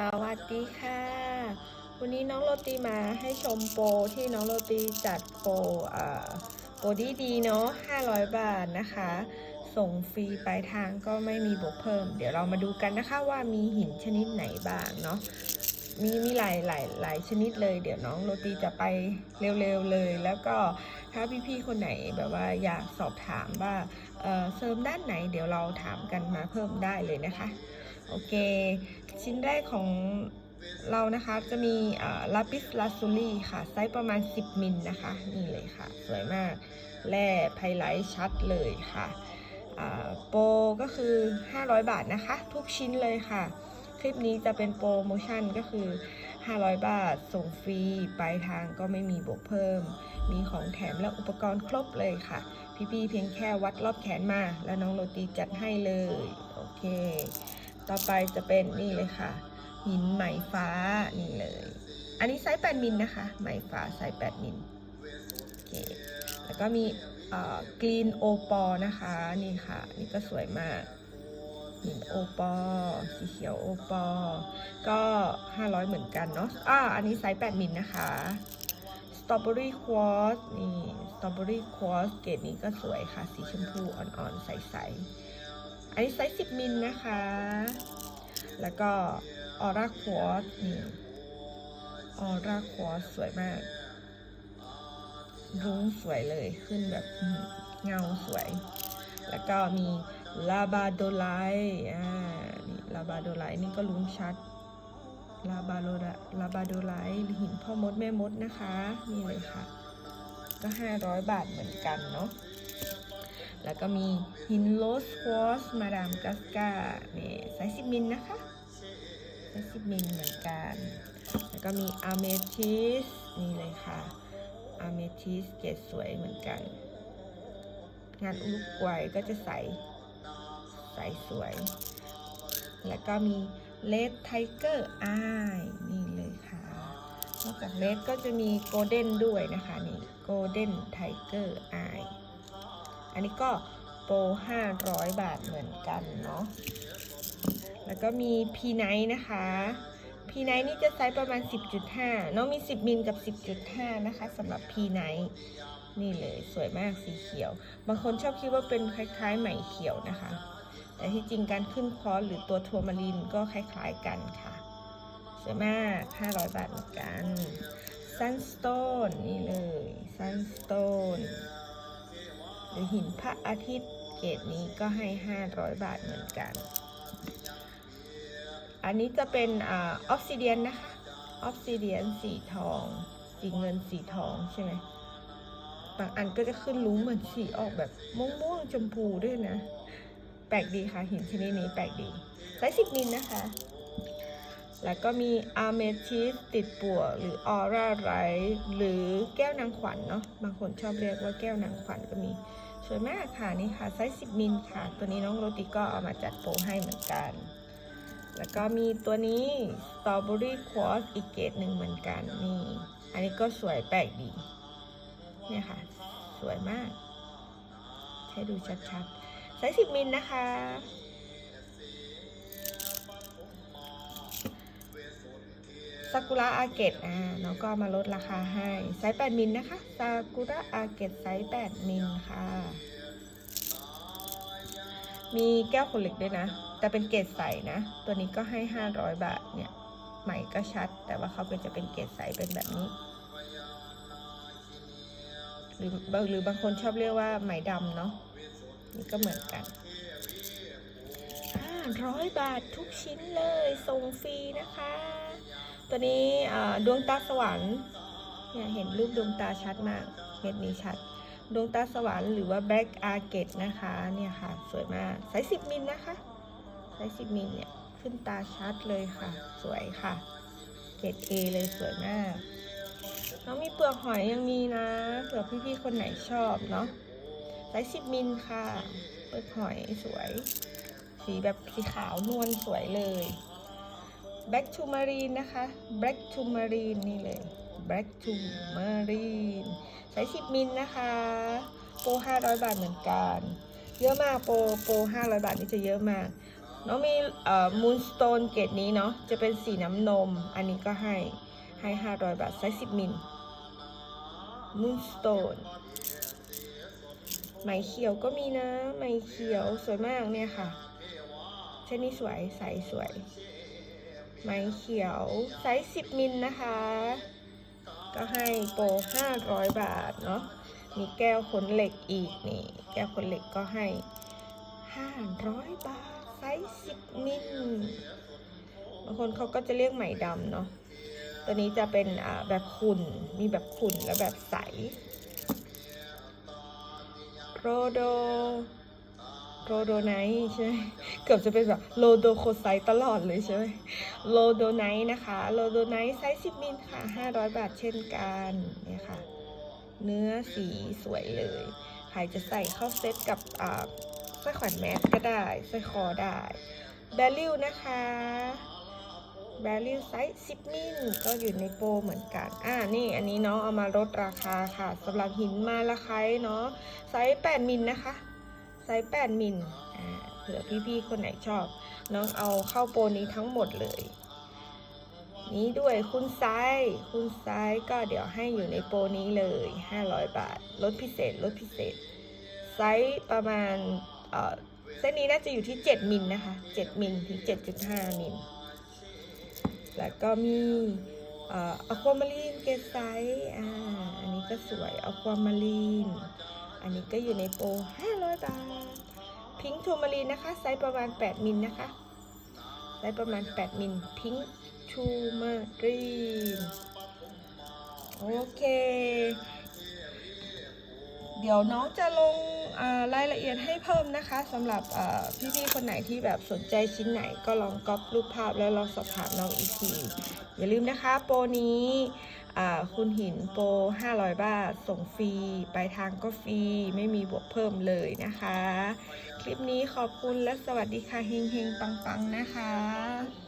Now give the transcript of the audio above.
สวัสดีค่ะ วันนี้น้องโรตีมาให้ชมโปรที่น้องโรตีจัดโปรโปรดีดีๆเนาะ500 บาทนะคะ ส่งฟรีปลายทางก็ไม่มีบวกเพิ่ม เดี๋ยวเรามาดูกันนะคะว่ามีหินชนิดไหนบ้างเนาะมีมีหลายหลายหลายชนิดเลย เดี๋ยวน้องโรตีจะไปเร็วๆเลย แล้วก็ ถ้าพี่ๆคนไหนแบบว่าอยากสอบถามว่าเเสริมด้านไหน เดี๋ยวเราถามกันมาเพิ่มได้เลยนะคะ โอเค ชิ้นแรกของเรานะคะจะมีลาปิสลาซูลี่ค่ะ ไซส์ประมาณ 10 มิลนะคะ นี่เลยค่ะ สวยมาก แร่ไพไลท์ชัดเลยค่ะโปรก็คือ 500 บาทนะคะ ทุกชิ้นเลยค่ะ ลิปนี้จะเป็นโปรโมชั่นก็คือ 500 บาท ส่งฟรี ปลายทางก็ไม่มีบวกเพิ่ม มีของแถมและอุปกรณ์ครบเลยค่ะ พี่ๆเพียงแค่วัดรอบแขนมา แล้วน้องโรตีจัดให้เลย โอเค ต่อไปจะเป็นนี่เลยค่ะ หินไหมฟ้า นี่เลย อันนี้ไซส์ 8 มิลนะคะ ไหมฟ้าไซส์ 8 มิล โอเค แล้วก็มีกรีนโอปอนะคะ นี่ค่ะ นี่ก็สวยมาก โอปอสีเขียวโอปอ ก็ 500 เหมือนกันเนาะอ่าอันนี้ไซส์ 8 มิลนะคะสตรอเบอรี่ควอสนี่สตรอเบอรี่ควอสเกรดนี้ก็สวยค่ะ สีชมพูอ่อนๆ ใสๆ อันนี้ไซส์ 10 มิลนะคะ แล้วก็ออร่าควอสนี่ออร่าควอสสวยมาก รุ้งสวยเลยขึ้นแบบเงาสวย แล้วก็มี ลาบาโดไลอ่านี่ลาบาโดไลนี่ก็รุ้งชัด ลาบาโดลาบาโดไลหินพ่อมดแม่มดนะคะ นี่เลยค่ะ ก็ 500 บาทเหมือนกันเนาะ แล้วก็มีหินโรสควอสมาดามกัสกานี่ไซส์10มิลนะคะไซส์10มิลเหมือนกัน แล้วก็มีอาเมทิสนี่เลยค่ะอาเมทิสเกรดสวยเหมือนกัน งานอุรุกวัยก็จะใส ใสสวย แล้วก็มีเลดไทเกอร์อายนี่เลยค่ะ นอกจากเลดก็จะมีโกลเด้นด้วยนะคะ นี่โกลเด้นไทเกอร์อายอันนี้ก็โปร500 บาทเหมือนกันเนาะ แล้วก็มีพีไนนะคะพีไนนี่จะไซส์ประมาณ 10.5น้องมี 10มิลกับ 10.5 นะคะสำหรับพีไนนี่เลยสวยมากสีเขียว บางคนชอบคิดว่าเป็นคล้ายๆไหมเขียวนะคะ แต่ที่จริงการขึ้นคอร์สหรือตัวทัวร์มารินก็คล้ายๆกันค่ะสวยมาก500 บาทเหมือนกัน Sunstone นี่เลย Sunstone หรือหินพระอาทิตย์เกรดนี้ก็ให้ 500 บาทเหมือนกัน อันนี้จะเป็นอออฟซิเดียนนะคะออฟซิเดียนสีทอง สีเงินสีทองใช่ไหมบางอันก็จะขึ้นลุ้งเหมือนสีออกแบบม่วงๆชมพูด้วยนะ แปลกดีค่ะหินชนิดนี้แปลกดีไซส์สิบมิลนะคะ แล้วก็มีอาร์เมทิสติดปัวหรือออร่าไรหรือแก้วนางขวัญเนาะบางคนชอบเรียกว่าแก้วนางขวัญก็มีสวยมากค่ะนี่ค่ะไซส์10มิลค่ะ ตัวนี้น้องโรติก็เอามาจัดโปรให้เหมือนกัน แล้วก็มีตัวนี้สตรอเบอรี่ควอสอีกเกรดหนึ่งเหมือนกันนี่ อันนี้ก็สวยแปลกดีเนี่ยค่ะ สวยมาก ให้ดูชัดๆ ไซส์10มิลนะคะ ซากุระอาเกตอ่าน้องก็มาลดราคาให้ ไซส์8มิลนะคะ ซากุระอาเกตไซส์8มิลค่ะ มีแก้วขนเหล็กด้วยนะ แต่เป็นเกรดใสนะ ตัวนี้ก็ให้500บาทเนี่ย ใหม่ก็ชัด แต่ว่าเขาเป็นจะเป็นเกรดใสเป็นแบบนี้หรือหรือบางคนชอบเรียกว่าไหมดำเนาะ นี่ก็เหมือนกัน500บาททุกชิ้นเลยส่งฟรีนะคะ ตัวนี้ดวงตาสวรรค์เนี่ยเห็นรูปดวงตาชัดมากเม็ดนี้ชัด ดวงตาสวรรค์หรือว่าแบ็กอาร์เกตนะคะเนี่ยค่ะ สวยมากไซส์10มิลนะคะไซส์10มิลเนี่ยขึ้นตาชัดเลยค่ะ สวยค่ะ เกรด A เลยสวยมากน้องมีเปลือกหอยยังมีนะเผื่อพี่ๆคนไหนชอบเนาะ ไซส์10มิลค่ะเปลือกหอยสวย สีแบบสีขาวนวลสวยเลย Black to Marine นะคะ Black to Marine นี่เลย Black to Marine ใช้10มิลนะคะ โปร500บาทเหมือนกัน เยอะมากโปรโปร500บาทนี่จะเยอะมากน้องมีเอ่อมูนสโตนเกรดนี้เนาะจะเป็นสีน้ำนม อันนี้ก็ให้ให้500บาทไซส์10มิลมูนสโตน ไหมเขียวก็มีนะ ไหมเขียวสวยมากเนี่ยค่ะเช่นนี้สวยใสสวย ไหมเขียวไซส์10มิลนะคะ ก็ให้โปร500บาทเนาะ มีแก้วขนเหล็กอีกนี่ แก้วขนเหล็กก็ให้500บาทไซส์10มิลบางคนเขาก็จะเรียกไหมดำเนาะ ตัวนี้จะเป็นอ่าแบบขุ่น มีแบบขุ่นและแบบใส โรโดโรโดไนใช่ไหมเกือบจะเป็นแบบโลโดโคไซตลอดเลยใช่ไหมโลโดไนนะคะ โลโดไนไซส์10มิลค่ะ500บาทเช่นกันเนี่ยค่ะ เนื้อสีสวยเลยใครจะใส่เข้าเซตกับอ่าสร้อยแขวนแมสก็ได้สร้อยคอได้แบลิวนะคะ แบลิวไซส์10 มิลก็อยู่ในโปรเหมือนกัน อ่า นี่อันนี้เนาะเอามาลดราคาค่ะสำหรับหินมาละไคเนาะไซส์8มิลนะคะ ไซส์8มิลอ่าเผื่อพี่ๆ คนไหนชอบ น้องเอาเข้าโปรนี้ทั้งหมดเลย นี้ด้วยคุณไซส์คุณไซส์ก็เดี๋ยวให้อยู่ในโปรนี้เลย 500 บาท ลดพิเศษ ลดพิเศษ ไซส์ประมาณเอ่อเส้นนี้น่าจะอยู่ที่ 7 มิลนะคะ 7 มิลถึง 7.5 มิล แล้วก็มีอะความารีนเกสไซส์อ่าอันนี้ก็สวยอะความารีน อันนี้ก็อยู่ในโปร500 บาท พิงค์ทูมารีนนะคะ ไซส์ประมาณ 8 มิลนะคะ ไซส์ประมาณ 8 มิล พิงค์ทูมารีน โอเค เดี๋ยวน้องจะลง รายละเอียดให้เพิ่มนะคะสำหรับพี่ๆคนไหนที่แบบสนใจชิ้นไหนก็ลองก๊อปรูปภาพแล้วลองสอบถามน้องอีกที อย่าลืมนะคะโปรนี้คุณหินโปร 500 บาท ส่งฟรีปลายทางก็ฟรี ไม่มีบวกเพิ่มเลยนะคะ คลิปนี้ขอบคุณและสวัสดีค่ะ เฮงๆปังๆนะคะ